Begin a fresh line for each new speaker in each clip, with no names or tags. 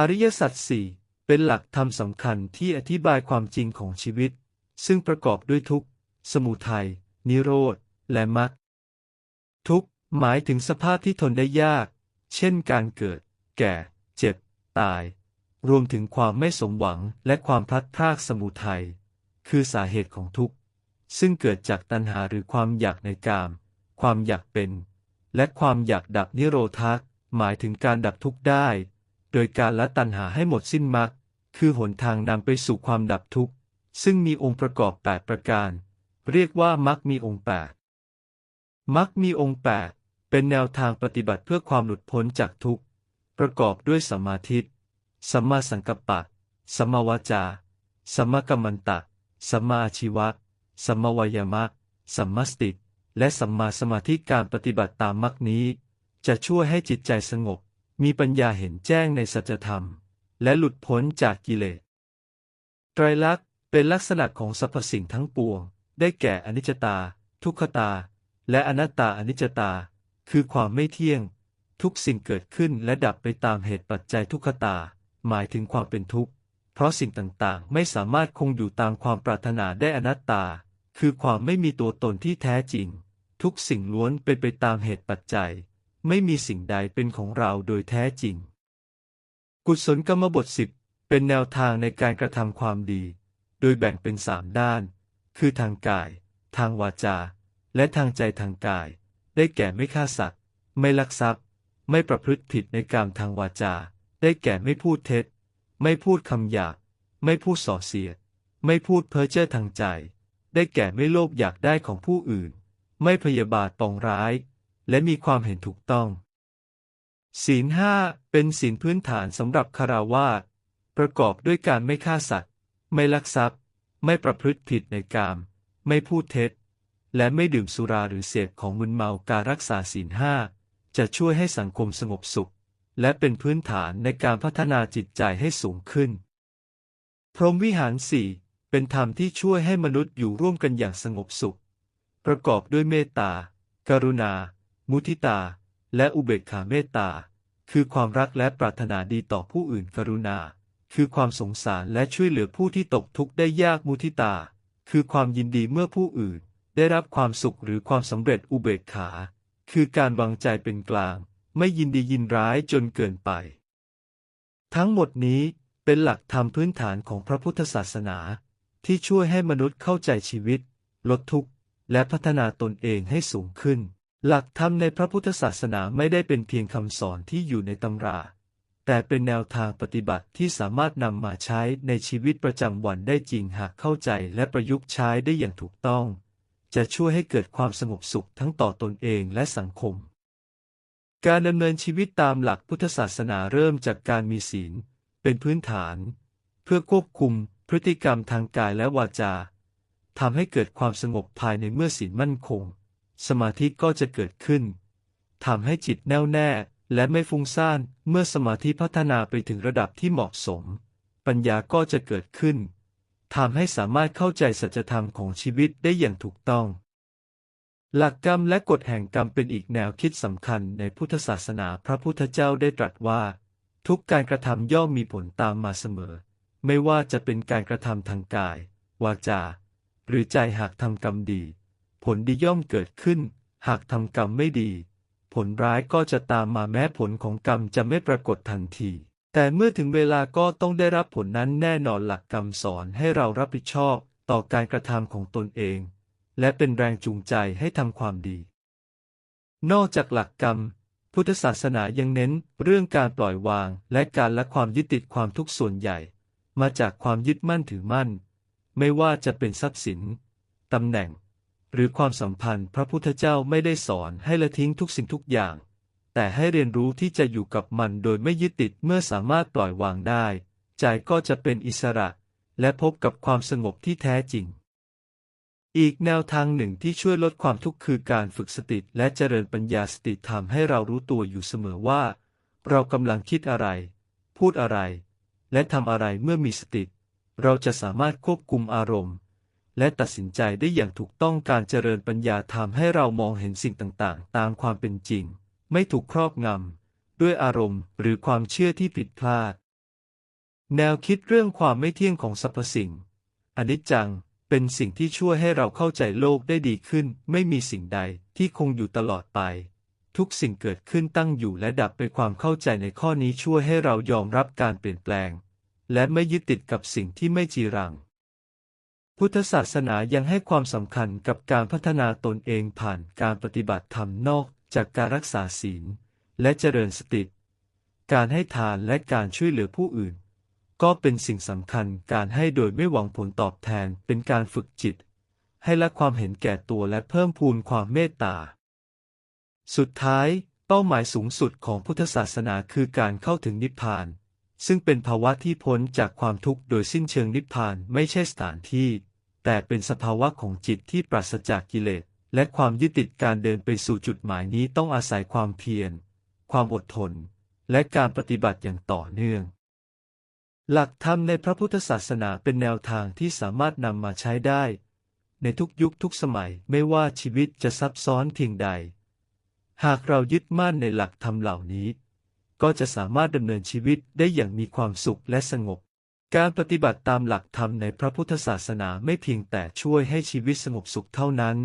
อริยสัจสี่เป็นหลักธรรมสำคัญที่อธิบายความจริงของชีวิต ซึ่งประกอบด้วยทุกข์ สมุทัย นิโรธ และมรรค ทุกข์หมายถึงสภาพที่ทนได้ยาก เช่นการเกิด แก่ เจ็บ ตาย รวมถึงความไม่สมหวังและความพลัดพรากสมุทัย คือสาเหตุของทุกข์ ซึ่งเกิดจากตัณหาหรือความอยากในกาม ความอยากเป็น และความอยากดับนิโรธะหมายถึงการดับทุกข์ได้ โดยการละตัณหาให้หมดสิ้นมรรคคือหนทางนำไปสู่ความดับทุกข์ ซึ่งมีองค์ประกอบ 8 ประการ เรียกว่ามรรคมีองค์ 8มรรคมีองค์ 8 เป็นแนวทางปฏิบัติเพื่อความหลุดพ้นจากทุกข์ ประกอบด้วยสัมมาทิฏฐิสัมมาสังกัปปะ สัมมาวาจา สัมมากัมมันตะ สัมมาอาชีวะ สัมมาวายามะ สัมมาสติ และสัมมาสมาธิการปฏิบัติตามมรรคนี้ จะช่วยให้จิตใจสงบ มีปัญญาเห็นแจ้งในสัจธรรม และหลุดพ้นจากกิเลส ไตรลักษณ์เป็นลักษณะของสรรพสิ่งทั้งปวง ได้แก่อนิจจตา ทุกขตา และอนัตตาอนิจจตา คือความไม่เที่ยง ทุกสิ่งเกิดขึ้นและดับไปตามเหตุปัจจัยทุกขตา หมายถึงความเป็นทุกข์ เพราะสิ่งต่างๆ ไม่สามารถคงอยู่ตามความปรารถนาได้อนัตตา คือความไม่มีตัวตนที่แท้จริง ทุกสิ่งล้วนเป็นไปตามเหตุปัจจัย ไม่มีสิ่งใดเป็นของเราโดยแท้จริง กุศลกรรมบทสิบเป็นแนวทางในการกระทำความดี โดยแบ่งเป็นสามด้าน คือทางกาย ทางวาจา และทางใจทางกาย ได้แก่ไม่ฆ่าสัตว์ ไม่ลักทรัพย์ ไม่ประพฤติผิดในกามทางวาจา ได้แก่ไม่พูดเท็จ ไม่พูดคำหยาบ ไม่พูดส่อเสียด ไม่พูดเพ้อเจ้อทางใจ ได้แก่ไม่โลภอยากได้ของผู้อื่น ไม่พยาบาทปองร้าย และมีความเห็นถูกต้องศีลห้าเป็นศีลพื้นฐานสำหรับคาราวาสประกอบด้วยการไม่ฆ่าสัตว์ ไม่ลักทรัพย์ ไม่ประพฤติผิดในกาม ไม่พูดเท็จ และไม่ดื่มสุราหรือเสพของมึนเมาการรักษาศีลห้าจะช่วยให้สังคมสงบสุข และเป็นพื้นฐานในการพัฒนาจิตใจให้สูงขึ้น พรหมวิหารสี่เป็นธรรมที่ช่วยให้มนุษย์อยู่ร่วมกันอย่างสงบสุข ประกอบด้วยเมตตา กรุณา มุทิตา และอุเบกขาเมตตา คือความรักและปรารถนาดีต่อผู้อื่นกรุณา คือความสงสารและช่วยเหลือผู้ที่ตกทุกข์ได้ยากมุทิตา คือความยินดีเมื่อผู้อื่น ได้รับความสุขหรือความสำเร็จอุเบกขา คือการวางใจเป็นกลาง ไม่ยินดียินร้ายจนเกินไป ทั้งหมดนี้เป็นหลักธรรมพื้นฐานของพระพุทธศาสนา ที่ช่วยให้มนุษย์เข้าใจชีวิต ลดทุกข์ และพัฒนาตนเองให้สูงขึ้น หลักธรรมในพระพุทธศาสนาไม่ได้เป็นเพียงคำสอนที่อยู่ในตำรา แต่เป็นแนวทางปฏิบัติที่สามารถนำมาใช้ในชีวิตประจำวันได้จริงหากเข้าใจและประยุกต์ใช้ได้อย่างถูกต้อง จะช่วยให้เกิดความสงบสุขทั้งต่อตนเองและสังคม การดำเนินชีวิตตามหลักพุทธศาสนาเริ่มจากการมีศีล เป็นพื้นฐาน เพื่อควบคุมพฤติกรรมทางกายและวาจาทำให้เกิดความสงบภายในเมื่อศีลมั่นคง สมาธิก็จะเกิดขึ้นทำให้จิตแน่วแน่และไม่ฟุ้งซ่าน เมื่อสมาธิพัฒนาไปถึงระดับที่เหมาะสม ปัญญาก็จะเกิดขึ้นทำให้สามารถเข้าใจสัจธรรมของชีวิตได้อย่างถูกต้อง หลักกรรมและกฎแห่งกรรมเป็นอีกแนวคิดสำคัญในพุทธศาสนาพระพุทธเจ้าได้ตรัสว่า ทุกการกระทำย่อมมีผลตามมาเสมอ ไม่ว่าจะเป็นการกระทำทางกาย วาจา หรือใจหากทำกรรมดี ผลดีย่อมเกิดขึ้น หากทำกรรมไม่ดี ผลร้ายก็จะตามมาแม้ผลของกรรมจะไม่ปรากฏทันที แต่เมื่อถึงเวลาก็ต้องได้รับผลนั้นแน่นอนหลักกรรมสอนให้เรารับผิดชอบต่อการกระทำของตนเอง และเป็นแรงจูงใจให้ทำความดี นอกจากหลักกรรม พุทธศาสนายังเน้นเรื่องการปล่อยวาง และการละความยึดติดความทุกส่วนใหญ่ มาจากความยึดมั่นถือมั่น ไม่ว่าจะเป็นทรัพย์สินตำแหน่ง หรือความสัมพันธ์พระพุทธเจ้าไม่ได้สอนให้ละทิ้งทุกสิ่งทุกอย่าง แต่ให้เรียนรู้ที่จะอยู่กับมันโดยไม่ยึดติดเมื่อสามารถปล่อยวางได้ ใจก็จะเป็นอิสระ และพบกับความสงบที่แท้จริง อีกแนวทางหนึ่งที่ช่วยลดความทุกข์คือการฝึกสติและเจริญปัญญาสติทำให้เรารู้ตัวอยู่เสมอว่า เรากำลังคิดอะไร พูดอะไร และทำอะไรเมื่อมีสติ เราจะสามารถควบคุมอารมณ์ และตัดสินใจได้อย่างถูกต้องการเจริญปัญญาทำให้เรามองเห็นสิ่งต่างๆ ตามความเป็นจริง ไม่ถูกครอบงำด้วยอารมณ์หรือความเชื่อที่ผิดพลาด แนวคิดเรื่องความไม่เที่ยงของสรรพสิ่งอนิจจังเป็นสิ่งที่ช่วยให้เราเข้าใจโลกได้ดีขึ้น ไม่มีสิ่งใดที่คงอยู่ตลอดไป ทุกสิ่งเกิดขึ้นตั้งอยู่และดับเป็นความเข้าใจในข้อนี้ช่วยให้เรายอมรับการเปลี่ยนแปลง และไม่ยึดติดกับสิ่งที่ไม่จีรัง พุทธศาสนายังให้ความสำคัญกับการพัฒนาตนเองผ่านการปฏิบัติธรรมนอกจากการรักษาศีล และเจริญสติ การให้ทานและการช่วยเหลือผู้อื่น ก็เป็นสิ่งสำคัญการให้โดยไม่หวังผลตอบแทนเป็นการฝึกจิต ให้ละความเห็นแก่ตัวและเพิ่มพูนความเมตตา สุดท้าย เป้าหมายสูงสุดของพุทธศาสนาคือการเข้าถึงนิพพาน ซึ่งเป็นภาวะที่พ้นจากความทุกข์โดยสิ้นเชิงนิพพานไม่ใช่สถานที่ แต่เป็นสภาวะของจิตที่ปราศจากกิเลส และความยึดติดการเดินไปสู่จุดหมายนี้ต้องอาศัยความเพียร ความอดทน และการปฏิบัติอย่างต่อเนื่อง หลักธรรมในพระพุทธศาสนาเป็นแนวทางที่สามารถนำมาใช้ได้ ในทุกยุคทุกสมัยไม่ว่าชีวิตจะซับซ้อนเพียงใด หากเรายึดมั่นในหลักธรรมเหล่านี้ ก็จะสามารถดำเนินชีวิตได้อย่างมีความสุขและสงบ การปฏิบัติตามหลักธรรมในพระพุทธศาสนาไม่เพียงแต่ช่วยให้ชีวิตสงบสุขเท่านั้น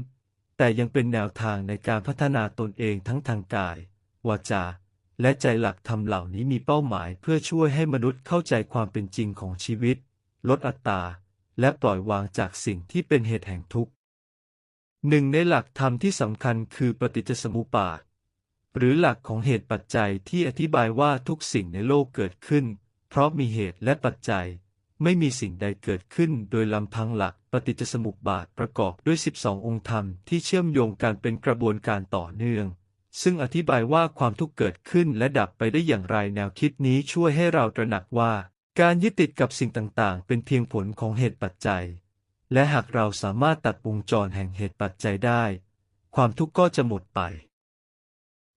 แต่ยังเป็นแนวทางในการพัฒนาตนเองทั้งทางกาย วาจา และใจหลักธรรมเหล่านี้มีเป้าหมายเพื่อช่วยให้มนุษย์เข้าใจความเป็นจริงของชีวิต ลดอัตตาและปล่อยวางจากสิ่งที่เป็นเหตุแห่งทุกข์หนึ่งในหลักธรรมที่สำคัญคือปฏิจจสมุปบาท หรือหลักของเหตุปัจจัยที่อธิบายว่าทุกสิ่งในโลกเกิดขึ้น เพราะมีเหตุและปัจจัย ไม่มีสิ่งใดเกิดขึ้นโดยลำพังหลักปฏิจจสมุปบาทประกอบด้วย 12 องค์ธรรมที่เชื่อมโยงกันเป็นกระบวนการต่อเนื่อง ซึ่งอธิบายว่าความทุกข์เกิดขึ้นและดับไปได้อย่างไรแนวคิดนี้ช่วยให้เราตระหนักว่า การยึดติดกับสิ่งต่างๆ เป็นเพียงผลของเหตุปัจจัย และหากเราสามารถตัดวงจรแห่งเหตุปัจจัยได้ ความทุกข์ก็จะหมดไป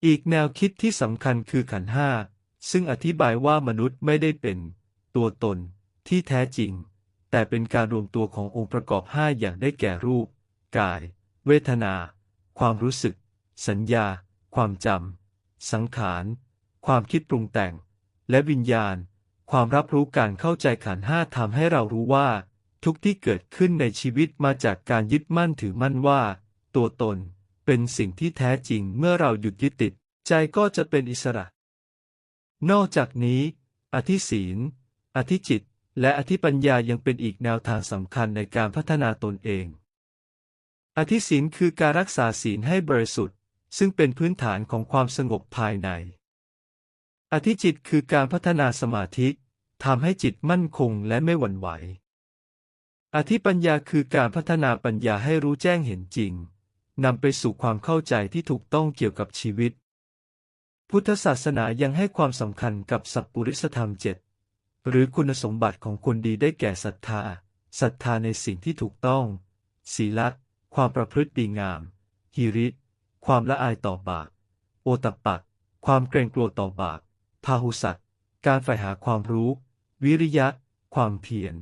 อีกแนวคิดที่สำคัญคือขันห้า ซึ่งอธิบายว่ามนุษย์ไม่ได้เป็น ตัวตน ที่แท้จริง แต่เป็นการรวมตัวขององค์ประกอบห้าอย่างได้แก่รูป กาย เวทนา ความรู้สึก สัญญา ความจำ สังขาร ความคิดปรุงแต่ง และวิญญาณ ความรับรู้การเข้าใจขันห้าทำให้เรารู้ว่า ทุกที่เกิดขึ้นในชีวิตมาจากการยึดมั่นถือมั่นว่า ตัวตน เป็นสิ่งที่แท้จริงเมื่อเราหยุดยึดติด ใจก็จะเป็นอิสระ นอกจากนี้ อธิศีล อธิจิต และอธิปัญญายังเป็นอีกแนวทางสำคัญในการพัฒนาตนเอง อธิศีลคือการรักษาศีลให้บริสุทธิ์ ซึ่งเป็นพื้นฐานของความสงบภายใน อธิจิตคือการพัฒนาสมาธิทำให้จิตมั่นคงและไม่หวั่นไหว อธิปัญญาคือการพัฒนาปัญญาให้รู้แจ้งเห็นจริง นำไปสู่ความเข้าใจที่ถูกต้องเกี่ยวกับชีวิต พุทธศาสนายังให้ความสำคัญกับสัพปุริสธรรมเจ็ดหรือคุณสมบัติของคนดีได้แก่ศรัทธาศรัทธาในสิ่งที่ถูกต้อง ศีลความประพฤติดีงาม หิริความละอายต่อบาปโอตปปักความเกรงกลัวต่อบาปพาหุสัตการใฝ่หาความรู้ วิริยะ ความเพียร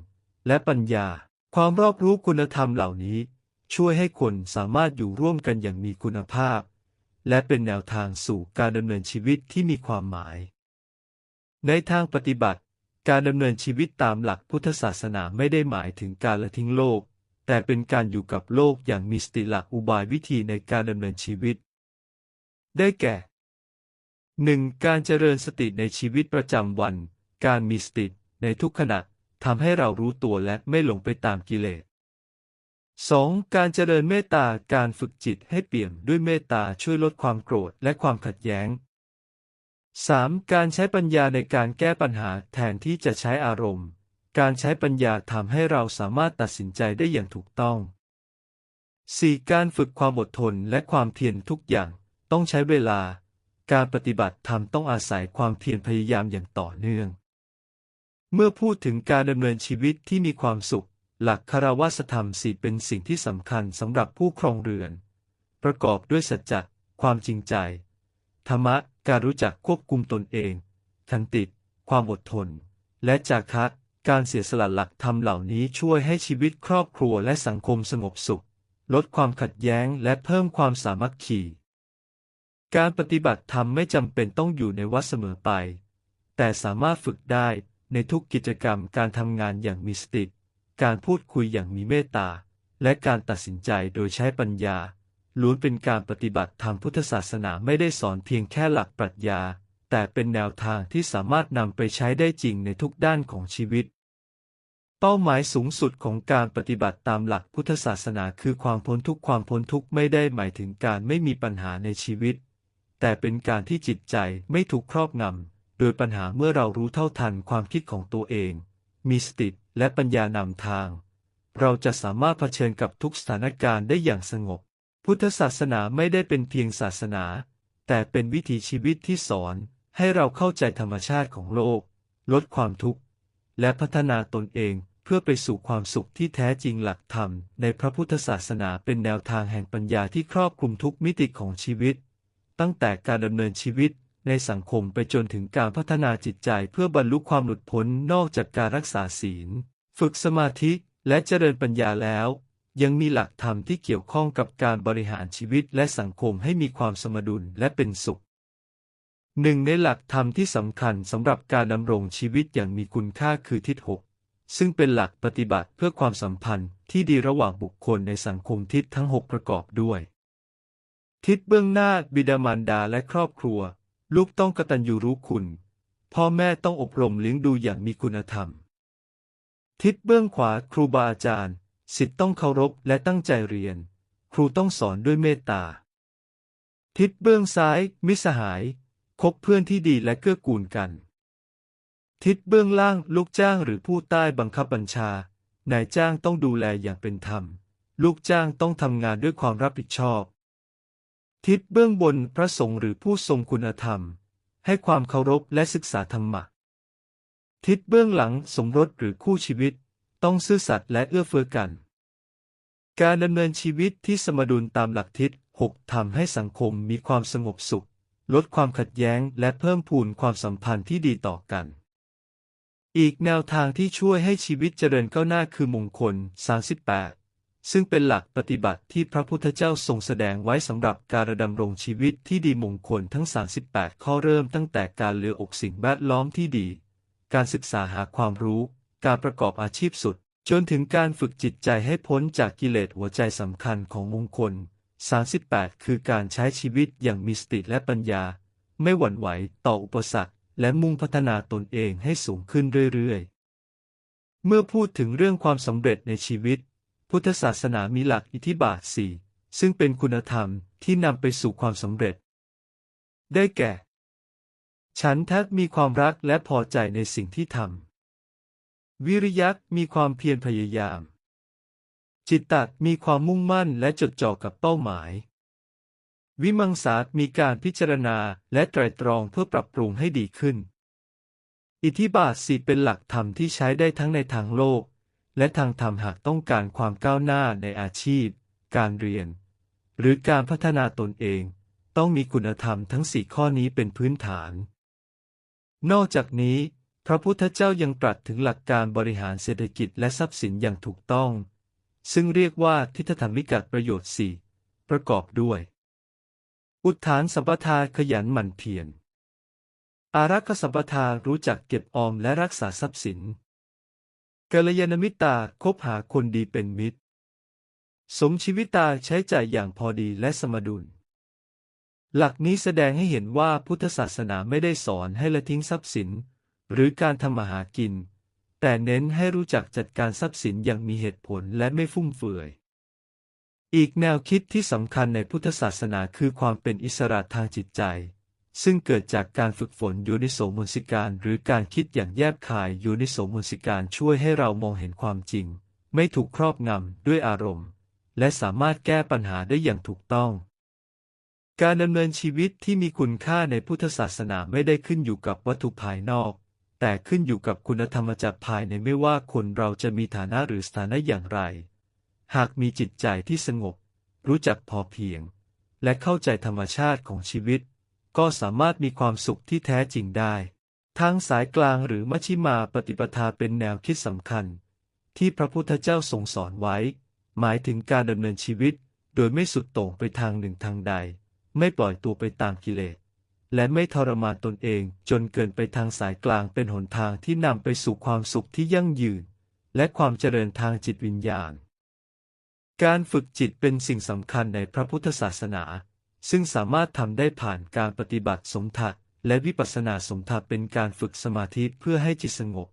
และปัญญา ความรอบรู้คุณธรรมเหล่านี้ ช่วยให้คนสามารถอยู่ร่วมกันอย่างมีคุณภาพ และเป็นแนวทางสู่การดำเนินชีวิตที่มีความหมาย ในทางปฏิบัติ การดำเนินชีวิตตามหลักพุทธศาสนาไม่ได้หมายถึงการละทิ้งโลก แต่เป็นการอยู่กับโลกอย่างมีสติหลักอุบายวิธีในการดำเนินชีวิต ได้แก่ 1. การเจริญสติในชีวิตประจำวัน การมีสติในทุกขณะทำให้เรารู้ตัวและไม่หลงไปตามกิเลส 2. การเจริญเมตตา การฝึกจิตให้เปี่ยมด้วยเมตตาช่วยลดความโกรธและความขัดแย้ง 3. การใช้ปัญญาในการแก้ปัญหาแทนที่จะใช้อารมณ์ การใช้ปัญญาทำให้เราสามารถตัดสินใจได้อย่างถูกต้อง 4. การฝึกความอดทนและความเพียรทุกอย่างต้องใช้เวลา การปฏิบัติธรรมต้องอาศัยความเพียรพยายามอย่างต่อเนื่อง เมื่อพูดถึงการดำเนินชีวิตที่มีความสุข หลักคารวะธรรมสี่เป็นสิ่งที่สำคัญสำหรับผู้ครองเรือน ประกอบด้วยสัจจะความจริงใจ ธรรมะการรู้จักควบคุมตนเองขันติความอดทน และจาคะการเสียสละหลักธรรมเหล่านี้ช่วยให้ชีวิตครอบครัวและสังคมสงบสุข ลดความขัดแย้งและเพิ่มความสามัคคี การปฏิบัติธรรมไม่จำเป็นต้องอยู่ในวัดเสมอไป แต่สามารถฝึกได้ในทุกกิจกรรมการทำงานอย่างมีสติ การพูดคุยอย่างมีเมตตา และการตัดสินใจโดยใช้ปัญญา ล้วนเป็นการปฏิบัติทางพุทธศาสนาไม่ได้สอนเพียงแค่หลักปรัชญา แต่เป็นแนวทางที่สามารถนำไปใช้ได้จริงในทุกด้านของชีวิต เป้าหมายสูงสุดของการปฏิบัติตามหลักพุทธศาสนาคือความพ้นทุกข์ความพ้นทุกข์ไม่ได้หมายถึงการไม่มีปัญหาในชีวิต แต่เป็นการที่จิตใจไม่ถูกครอบงำโดยปัญหาเมื่อเรารู้เท่าทันความคิดของตัวเอง มีสติและปัญญานำทาง เราจะสามารถเผชิญกับทุกสถานการณ์ได้อย่างสงบ พุทธศาสนาไม่ได้เป็นเพียงศาสนา แต่เป็นวิถีชีวิตที่สอนให้เราเข้าใจธรรมชาติของโลก ลดความทุกข์ และพัฒนาตนเองเพื่อไปสู่ความสุขที่แท้จริงหลักธรรม ในพระพุทธศาสนาเป็นแนวทางแห่งปัญญาที่ครอบคลุมทุกมิติของชีวิต ตั้งแต่การดำเนินชีวิต ในสังคมไปจนถึงการพัฒนาจิตใจเพื่อบรรลุความหลุดพ้นนอกจากการรักษาศีล ฝึกสมาธิและเจริญปัญญาแล้ว ยังมีหลักธรรมที่เกี่ยวข้องกับการบริหารชีวิตและสังคมให้มีความสมดุลและเป็นสุขหนึ่งในหลักธรรมที่สำคัญสำหรับการดำรงชีวิตอย่างมีคุณค่าคือทิศหกซึ่งเป็นหลักปฏิบัติเพื่อความสัมพันธ์ที่ดีระหว่างบุคคลในสังคมทิศทั้งหกประกอบด้วย ทิศเบื้องหน้าบิดามารดาและครอบครัว ลูกต้องกตัญญูรู้คุณ พ่อแม่ต้องอบรมเลี้ยงดูอย่างมีคุณธรรม ทิศเบื้องขวาครูบาอาจารย์สิทธิ์ต้องเคารพและตั้งใจเรียน ครูต้องสอนด้วยเมตตา ทิศเบื้องซ้าย มิสหาย คบเพื่อนที่ดีและเกื้อกูลกัน ทิศเบื้องล่างลูกจ้างหรือผู้ใต้บังคับบัญชา นายจ้างต้องดูแลอย่างเป็นธรรม ลูกจ้างต้องทำงานด้วยความรับผิดชอบ ทิศเบื้องบนพระสงฆ์หรือผู้ทรงคุณธรรม ให้ความเคารพและศึกษาธรรมะ ทิศเบื้องหลังสมรสหรือคู่ชีวิต ต้องซื่อสัตย์และเอื้อเฟื้อกัน การดำเนินชีวิตที่สมดุลตามหลักทิศหกทำให้สังคมมีความสงบสุข ลดความขัดแย้งและเพิ่มพูนความสัมพันธ์ที่ดีต่อกัน อีกแนวทางที่ช่วยให้ชีวิตเจริญก้าวหน้าคือมงคล 38 ซึ่งเป็นหลักปฏิบัติที่พระพุทธเจ้าทรงแสดงไว้สำหรับการดำรงชีวิตที่ดีมงคลทั้ง 38 ข้อเริ่มตั้งแต่การเลือกอกสิ่งแวดล้อมที่ดี การศึกษาหาความรู้ การประกอบอาชีพสุด จนถึงการฝึกจิตใจให้พ้นจากกิเลสหัวใจสำคัญของมงคล 38 คือการใช้ชีวิตอย่างมีสติและปัญญา ไม่หวั่นไหวต่ออุปสรรค และมุ่งพัฒนาตนเองให้สูงขึ้นเรื่อยๆ เมื่อพูดถึงเรื่องความสำเร็จในชีวิต พุทธศาสนามีหลักอิทธิบาทสี่ซึ่งเป็นคุณธรรมที่นำไปสู่ความสำเร็จ ได้แก่ ฉันทักมีความรักและพอใจในสิ่งที่ทำ วิริยักมีความเพียรพยายาม จิตตัดมีความมุ่งมั่นและจดจ่อกับเป้าหมาย วิมังสามีการพิจารณาและไตรตรองเพื่อปรับปรุงให้ดีขึ้น อิทธิบาทสี่เป็นหลักธรรมที่ใช้ได้ทั้งในทางโลก และทางธรรมหากต้องการความก้าวหน้าในอาชีพ การเรียน หรือการพัฒนาตนเอง ต้องมีคุณธรรมทั้งสี่ข้อนี้เป็นพื้นฐาน นอกจากนี้ พระพุทธเจ้ายังตรัสถึงหลักการบริหารเศรษฐกิจและทรัพย์สินอย่างถูกต้อง ซึ่งเรียกว่าทิฏฐธรรมิกะประโยชน์สี่ประกอบด้วย อุทานสัมปทาขยันหมั่นเพียรอารักขสัมปทารู้จักเก็บออมและรักษาทรัพย์สิน กัลยาณมิตาคบหาคนดีเป็นมิตร สมชีวิตาใช้จ่ายอย่างพอดีและสมดุล หลักนี้แสดงให้เห็นว่าพุทธศาสนาไม่ได้สอนให้ละทิ้งทรัพย์สิน หรือการทำมาหากิน แต่เน้นให้รู้จักจัดการทรัพย์สินอย่างมีเหตุผลและไม่ฟุ่มเฟือย อีกแนวคิดที่สำคัญในพุทธศาสนาคือความเป็นอิสระทางจิตใจ ซึ่งเกิดจากการฝึกฝนโยนิโสมนสิการ หรือการคิดอย่างแยบคายโยนิโสมนสิการช่วยให้เรามองเห็นความจริง ไม่ถูกครอบงำด้วยอารมณ์ และสามารถแก้ปัญหาได้อย่างถูกต้อง การดำเนินชีวิตที่มีคุณค่าในพุทธศาสนาไม่ได้ขึ้นอยู่กับวัตถุภายนอก แต่ขึ้นอยู่กับคุณธรรมจากภายในไม่ว่าคนเราจะมีฐานะหรือสถานะอย่างไร หากมีจิตใจที่สงบ รู้จักพอเพียง และเข้าใจธรรมชาติของชีวิต ก็สามารถมีความสุขที่แท้จริงได้ทางสายกลางหรือมัชฌิมาปฏิปทาเป็นแนวคิดสำคัญ ที่พระพุทธเจ้าทรงสอนไว้ หมายถึงการดำเนินชีวิต โดยไม่สุดโต่งไปทางหนึ่งทางใด ไม่ปล่อยตัวไปตามกิเลส และไม่ทรมานตนเองจนเกินไปทางสายกลางเป็นหนทางที่นำไปสู่ความสุขที่ยั่งยืน และความเจริญทางจิตวิญญาณ การฝึกจิตเป็นสิ่งสำคัญในพระพุทธศาสนา ซึ่งสามารถทำได้ผ่านการปฏิบัติสมถะและวิปัสสนาสมถะเป็นการฝึกสมาธิเพื่อให้จิตสงบ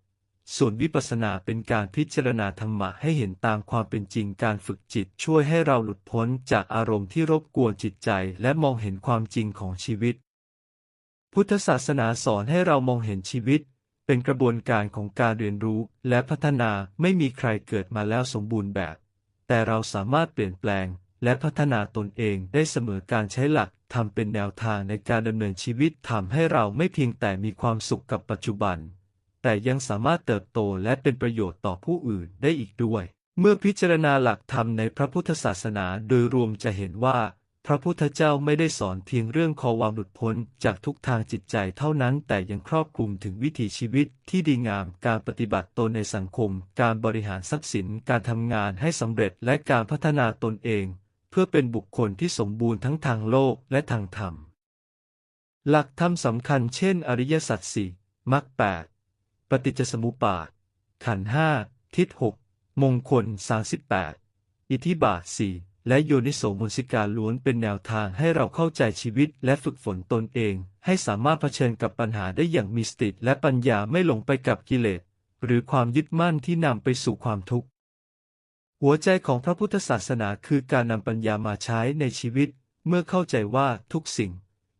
ส่วนวิปัสสนาเป็นการพิจารณาธรรมะให้เห็นตามความเป็นจริงการฝึกจิตช่วยให้เราหลุดพ้นจากอารมณ์ที่รบกวนจิตใจ และมองเห็นความจริงของชีวิต พุทธศาสนาสอนให้เรามองเห็นชีวิต เป็นกระบวนการของการเรียนรู้และพัฒนาไม่มีใครเกิดมาแล้วสมบูรณ์แบบ แต่เราสามารถเปลี่ยนแปลง และพัฒนาตนเองได้เสมอการใช้หลักทำเป็นแนวทางในการดำเนินชีวิตทำให้เราไม่เพียงแต่มีความสุขกับปัจจุบัน แต่ยังสามารถเติบโตและเป็นประโยชน์ต่อผู้อื่นได้อีกด้วย เมื่อพิจารณาหลักธรรมในพระพุทธศาสนาโดยรวมจะเห็นว่า พระพุทธเจ้าไม่ได้สอนเพียงเรื่องขอความหลุดพ้นจากทุกทางจิตใจเท่านั้น แต่ยังครอบคลุมถึงวิถีชีวิตที่ดีงามการปฏิบัติตนในสังคม การบริหารทรัพย์สิน การทำงานให้สำเร็จและการพัฒนาตนเอง เพื่อเป็นบุคคลที่สมบูรณ์ทั้งทางโลกและทางธรรม หลักธรรมสำคัญเช่น อริยสัจสี่มรรคแปดปฏิจจสมุปบาท ขันห้าทิศหกมงคลสาสิบแปดอิทิบาทสี่และโยนิโสมนสิการล้วนเป็นแนวทางให้เราเข้าใจชีวิตและฝึกฝนตนเอง ให้สามารถเผชิญกับปัญหาได้อย่างมีสติและปัญญาไม่หลงไปกับกิเลสหรือความยึดมั่นที่นำไปสู่ความทุกข์ หัวใจของพระพุทธศาสนาคือการนำปัญญามาใช้ในชีวิต เมื่อเข้าใจว่าทุกสิ่ง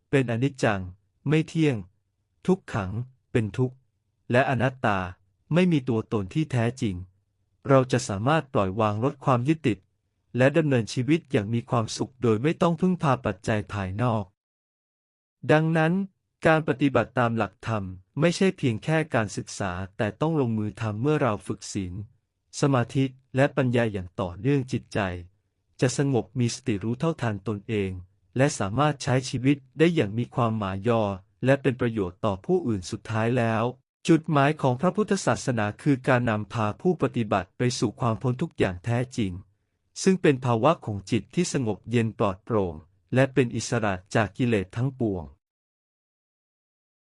เป็นอนิจจัง ไม่เที่ยง ทุกขัง เป็นทุกข์ และอนัตตาไม่มีตัวตนที่แท้จริง เราจะสามารถปล่อยวางลดความยึดติด และดำเนินชีวิตอย่างมีความสุขโดยไม่ต้องพึ่งพาปัจจัยภายนอก ดังนั้น การปฏิบัติตามหลักธรรมไม่ใช่เพียงแค่การศึกษาแต่ต้องลงมือทำเมื่อเราฝึกศีล สมาธิและปัญญาอย่างต่อเนื่องจิตใจ จะสงบมีสติรู้เท่าทันตนเอง และสามารถใช้ชีวิตได้อย่างมีความหมายยอ และเป็นประโยชน์ต่อผู้อื่นสุดท้ายแล้ว จุดหมายของพระพุทธศาสนาคือการนำพาผู้ปฏิบัติไปสู่ความพ้นทุกข์อย่างแท้จริง ซึ่งเป็นภาวะของจิตที่สงบเย็นปลอดโปร่ง และเป็นอิสระจากกิเลสทั้งปวง